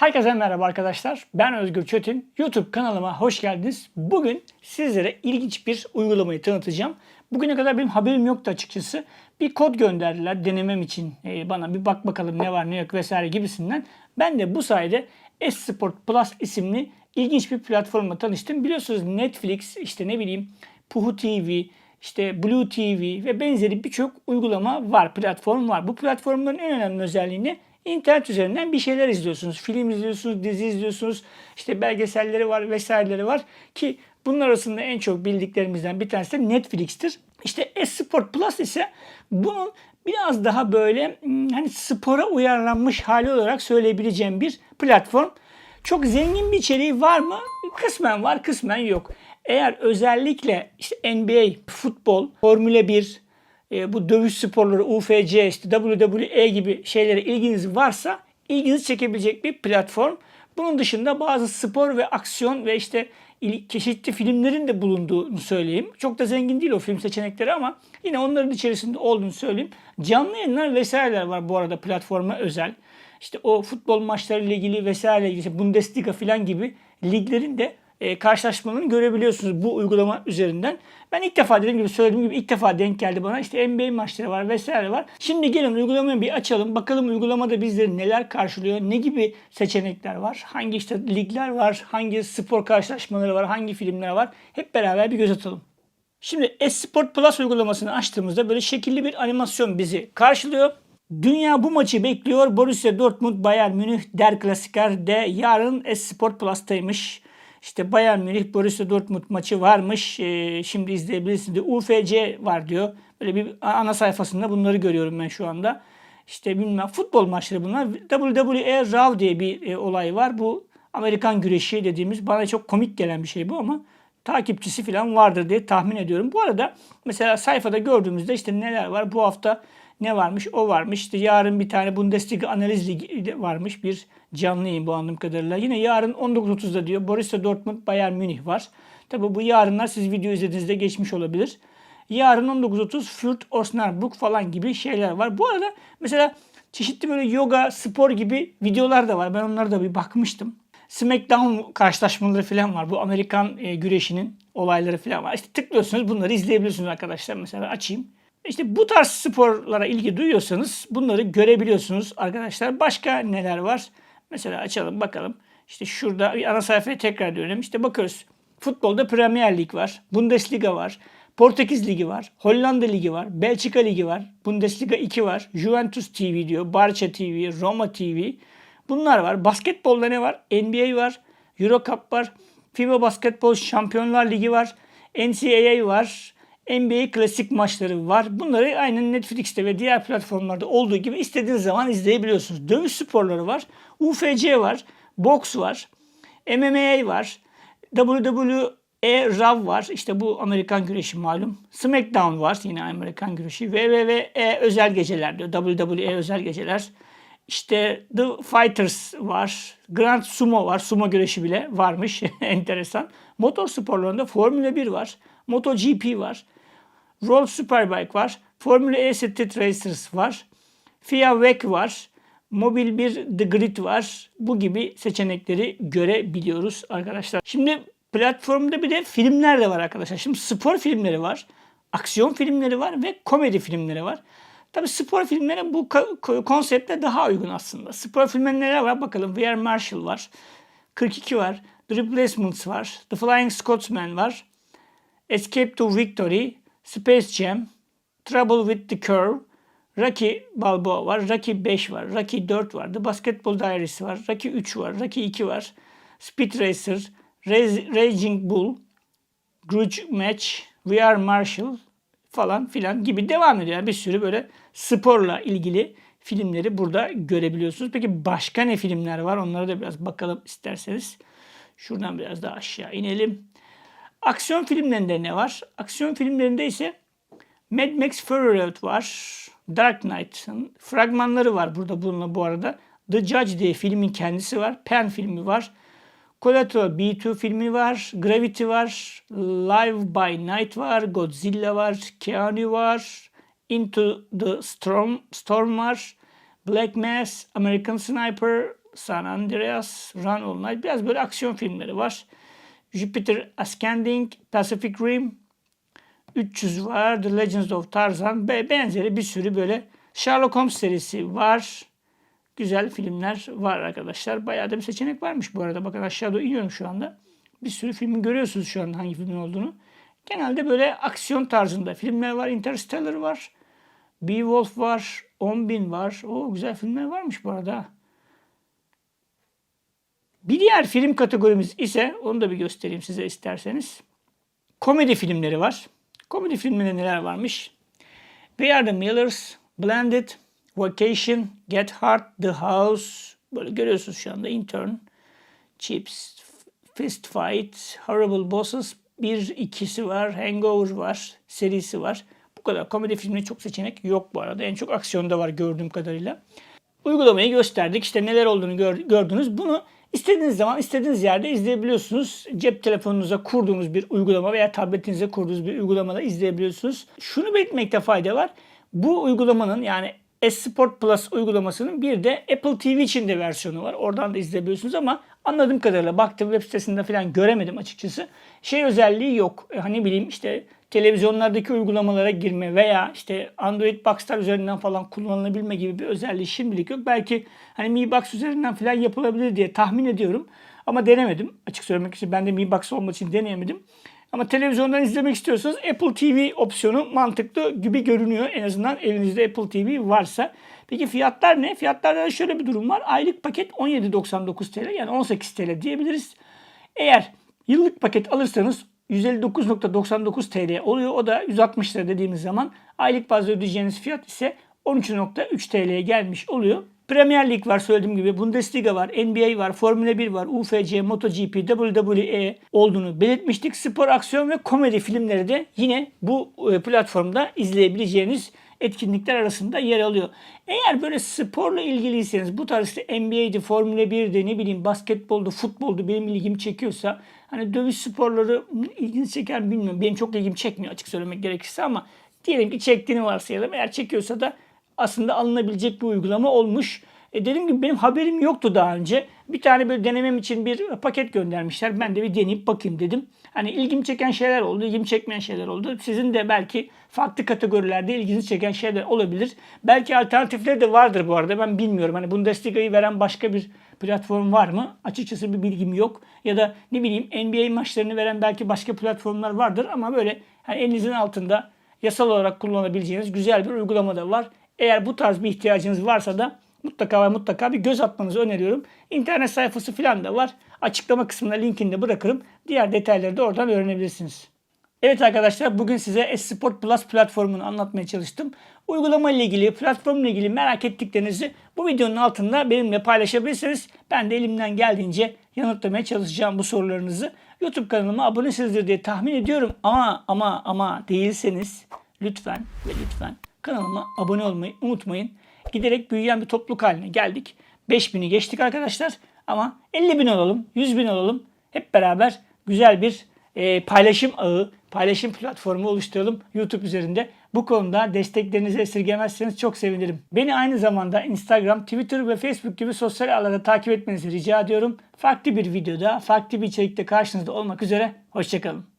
Herkese merhaba arkadaşlar. Ben Özgür Çetin. YouTube kanalıma hoş geldiniz. Bugün sizlere ilginç bir uygulamayı tanıtacağım. Bugüne kadar benim haberim yoktu açıkçası. Bir kod gönderdiler denemem için Ee, bana bir bak bakalım ne var ne yok vesaire gibisinden. Ben de bu sayede S-Sport Plus isimli ilginç bir platformla tanıştım. Biliyorsunuz Netflix, işte ne bileyim Puhu TV, işte Blue TV ve benzeri birçok uygulama var, platform var. Bu platformların en önemli özelliğini internet üzerinden bir şeyler izliyorsunuz. Film izliyorsunuz, dizi izliyorsunuz, işte belgeselleri var vesaireleri var ki bunun arasında en çok bildiklerimizden bir tanesi de Netflix'tir. İşte Esport Plus ise bunun biraz daha böyle hmm, hani spora uyarlanmış hali olarak söyleyebileceğim bir platform. Çok zengin bir içeriği var mı? Kısmen var, kısmen yok. Eğer özellikle işte NBA, futbol, Formula 1, e, bu dövüş sporları, UFC, işte WWE gibi şeylere ilginiz varsa ilginizi çekebilecek bir platform. Bunun dışında bazı spor ve aksiyon ve işte çeşitli filmlerin de bulunduğunu söyleyeyim. Çok da zengin değil o film seçenekleri ama yine onların içerisinde olduğunu söyleyeyim. Canlı yayınlar vesaireler var bu arada platforma özel. İşte o futbol maçları ilgili vesaire ilgili işte Bundesliga falan gibi liglerin de e, karşılaşmalarını görebiliyorsunuz bu uygulama üzerinden. Ben ilk defa dediğim gibi söylediğim gibi ilk defa denk geldi bana. İşte NBA maçları var vesaire var. Şimdi gelin uygulamayı bir açalım. Bakalım uygulamada bizleri neler karşılıyor? Ne gibi seçenekler var? Hangi işte ligler var? Hangi spor karşılaşmaları var? Hangi filmler var? Hep beraber bir göz atalım. Şimdi Esport Plus uygulamasını açtığımızda böyle şekilli bir animasyon bizi karşılıyor. Dünya bu maçı bekliyor. Borussia Dortmund Bayern Münih Der Klassiker de yarın Esport Plus'taymış. İşte Bayern Münih Borussia Dortmund maçı varmış. Ee, şimdi izleyebilirsiniz. UFC var diyor. Böyle bir ana sayfasında bunları görüyorum ben şu anda. İşte bilmem futbol maçları bunlar. WWE Raw diye bir e, olay var. Bu Amerikan güreşi dediğimiz bana çok komik gelen bir şey bu ama takipçisi falan vardır diye tahmin ediyorum. Bu arada mesela sayfada gördüğümüzde işte neler var bu hafta ne varmış o varmış. İşte yarın bir tane Bundesliga analiz ligi varmış bir canlı yayın bu anladığım kadarıyla. Yine yarın 19.30'da diyor Borussia Dortmund Bayern Münih var. Tabi bu yarınlar siz video izlediğinizde geçmiş olabilir. Yarın 19.30 Fürth Osnabrück falan gibi şeyler var. Bu arada mesela çeşitli böyle yoga, spor gibi videolar da var. Ben onlara da bir bakmıştım. SmackDown karşılaşmaları falan var. Bu Amerikan e, güreşinin olayları falan var. İşte tıklıyorsunuz bunları izleyebiliyorsunuz arkadaşlar. Mesela açayım. İşte bu tarz sporlara ilgi duyuyorsanız bunları görebiliyorsunuz arkadaşlar. Başka neler var? Mesela açalım bakalım. İşte şurada bir ana sayfaya tekrar dönelim. İşte bakıyoruz. Futbolda Premier Lig var. Bundesliga var. Portekiz Ligi var. Hollanda Ligi var. Belçika Ligi var. Bundesliga 2 var. Juventus TV diyor. Barça TV, Roma TV. Bunlar var. Basketbolda ne var? NBA var. Euro Cup var. FIBA Basketbol Şampiyonlar Ligi var. NCAA var. NBA klasik maçları var. Bunları aynen Netflix'te ve diğer platformlarda olduğu gibi istediğiniz zaman izleyebiliyorsunuz. Dövüş sporları var. UFC var. Boks var. MMA var. WWE Raw var. İşte bu Amerikan güreşi malum. SmackDown var. Yine Amerikan güreşi. WWE özel geceler diyor. WWE özel geceler. İşte The Fighters var. Grand Sumo var. Sumo güreşi bile varmış. Enteresan. Motor sporlarında Formula 1 var. MotoGP var. Roll Superbike var. Formula E Street Racers var. FIA WEC var. Mobil 1 The Grid var. Bu gibi seçenekleri görebiliyoruz arkadaşlar. Şimdi platformda bir de filmler de var arkadaşlar. Şimdi spor filmleri var. Aksiyon filmleri var ve komedi filmleri var. Tabi spor filmleri bu ko- konsepte daha uygun aslında. Spor filmleri neler var bakalım. We Are Marshall var. 42 var. The Replacements var. The Flying Scotsman var. Escape to Victory, Space Jam, Trouble with the Curve, Rocky Balboa var, Rocky 5 var, Rocky 4 var, The Basketball Diaries var, Rocky 3 var, Rocky 2 var, Speed Racer, Raging Bull, Grudge Match, We Are Marshall falan filan gibi devam ediyor. Yani bir sürü böyle sporla ilgili filmleri burada görebiliyorsunuz. Peki başka ne filmler var? Onlara da biraz bakalım isterseniz. Şuradan biraz daha aşağı inelim. Aksiyon filmlerinde ne var? Aksiyon filmlerinde ise Mad Max Fury Road var. Dark Knight'ın fragmanları var burada bununla bu arada. The Judge diye filmin kendisi var. Pen filmi var. Collateral B2 filmi var. Gravity var. Live by Night var. Godzilla var. Keanu var. Into the Storm, Storm var. Black Mass, American Sniper, San Andreas, Run All Night. Biraz böyle aksiyon filmleri var. Jupiter Ascending, Pacific Rim, 300 var. The Legends of Tarzan ve benzeri bir sürü böyle Sherlock Holmes serisi var. Güzel filmler var arkadaşlar. Bayağı da bir seçenek varmış bu arada. Bakın aşağıda iniyorum şu anda. Bir sürü filmi görüyorsunuz şu an hangi filmin olduğunu. Genelde böyle aksiyon tarzında filmler var. Interstellar var. Beowulf var. 10.000 var. O güzel filmler varmış bu arada. Bir diğer film kategorimiz ise onu da bir göstereyim size isterseniz. Komedi filmleri var. Komedi filmlerinde neler varmış? We Are The Millers, Blended, Vacation, Get Hard, The House. Böyle görüyorsunuz şu anda Intern, Chips, Fist Fight, Horrible Bosses. Bir ikisi var, Hangover var, serisi var. Bu kadar. Komedi filminde çok seçenek yok bu arada. En çok aksiyonda var gördüğüm kadarıyla. Uygulamayı gösterdik. İşte neler olduğunu gör- gördünüz. Bunu istediğiniz zaman istediğiniz yerde izleyebiliyorsunuz. Cep telefonunuza kurduğunuz bir uygulama veya tabletinize kurduğunuz bir uygulamada izleyebiliyorsunuz. Şunu belirtmekte fayda var. Bu uygulamanın yani S-Sport Plus uygulamasının bir de Apple TV için de versiyonu var. Oradan da izleyebiliyorsunuz ama anladığım kadarıyla baktım web sitesinde falan göremedim açıkçası. Şey özelliği yok. E, Hani bileyim işte televizyonlardaki uygulamalara girme veya işte Android Box'lar üzerinden falan kullanılabilme gibi bir özelliği şimdilik yok. Belki hani Mi Box üzerinden falan yapılabilir diye tahmin ediyorum. Ama denemedim. Açık söylemek için ben de Mi Box olmadığı için deneyemedim. Ama televizyondan izlemek istiyorsanız Apple TV opsiyonu mantıklı gibi görünüyor. En azından elinizde Apple TV varsa. Peki fiyatlar ne? Fiyatlarda da şöyle bir durum var. Aylık paket 17.99 TL yani 18 TL diyebiliriz. Eğer yıllık paket alırsanız 159.99 TL oluyor. O da 160 lira dediğimiz zaman aylık bazda ödeyeceğiniz fiyat ise 13.3 TL'ye gelmiş oluyor. Premier Lig var söylediğim gibi. Bundesliga var, NBA var, Formula 1 var, UFC, MotoGP, WWE olduğunu belirtmiştik. Spor, aksiyon ve komedi filmleri de yine bu e, platformda izleyebileceğiniz etkinlikler arasında yer alıyor. Eğer böyle sporla ilgiliyseniz bu tarz işte NBA'di, Formula 1'de ne bileyim basketboldu, futboldu benim ilgimi çekiyorsa hani dövüş sporları ilginizi çeker mi bilmiyorum. Benim çok ilgimi çekmiyor açık söylemek gerekirse ama diyelim ki çektiğini varsayalım. Eğer çekiyorsa da aslında alınabilecek bir uygulama olmuş. E dediğim gibi benim haberim yoktu daha önce. Bir tane böyle denemem için bir paket göndermişler. Ben de bir deneyip bakayım dedim. Hani ilgimi çeken şeyler oldu, ilgimi çekmeyen şeyler oldu. Sizin de belki farklı kategorilerde ilginizi çeken şeyler olabilir. Belki alternatifleri de vardır bu arada. Ben bilmiyorum. Hani Bundesliga'yı veren başka bir platform var mı? Açıkçası bir bilgim yok. Ya da ne bileyim NBA maçlarını veren belki başka platformlar vardır ama böyle hani elinizin altında yasal olarak kullanabileceğiniz güzel bir uygulama da var. Eğer bu tarz bir ihtiyacınız varsa da mutlaka ve mutlaka bir göz atmanızı öneriyorum. İnternet sayfası falan da var. Açıklama kısmına linkini de bırakırım. Diğer detayları da oradan öğrenebilirsiniz. Evet arkadaşlar bugün size S-Sport Plus platformunu anlatmaya çalıştım. Uygulama ile ilgili, platformla ilgili merak ettiklerinizi bu videonun altında benimle paylaşabilirsiniz. Ben de elimden geldiğince yanıtlamaya çalışacağım bu sorularınızı. YouTube kanalıma abonesinizdir diye tahmin ediyorum. Ama ama ama değilseniz lütfen ve lütfen kanalıma abone olmayı unutmayın. Giderek büyüyen bir topluluk haline geldik. 5000'i geçtik arkadaşlar ama 50 bin olalım, 100 bin olalım. Hep beraber güzel bir e, paylaşım ağı, paylaşım platformu oluşturalım YouTube üzerinde. Bu konuda desteklerinizi esirgemezseniz çok sevinirim. Beni aynı zamanda Instagram, Twitter ve Facebook gibi sosyal ağlarda takip etmenizi rica ediyorum. Farklı bir videoda, farklı bir içerikte karşınızda olmak üzere. Hoşçakalın.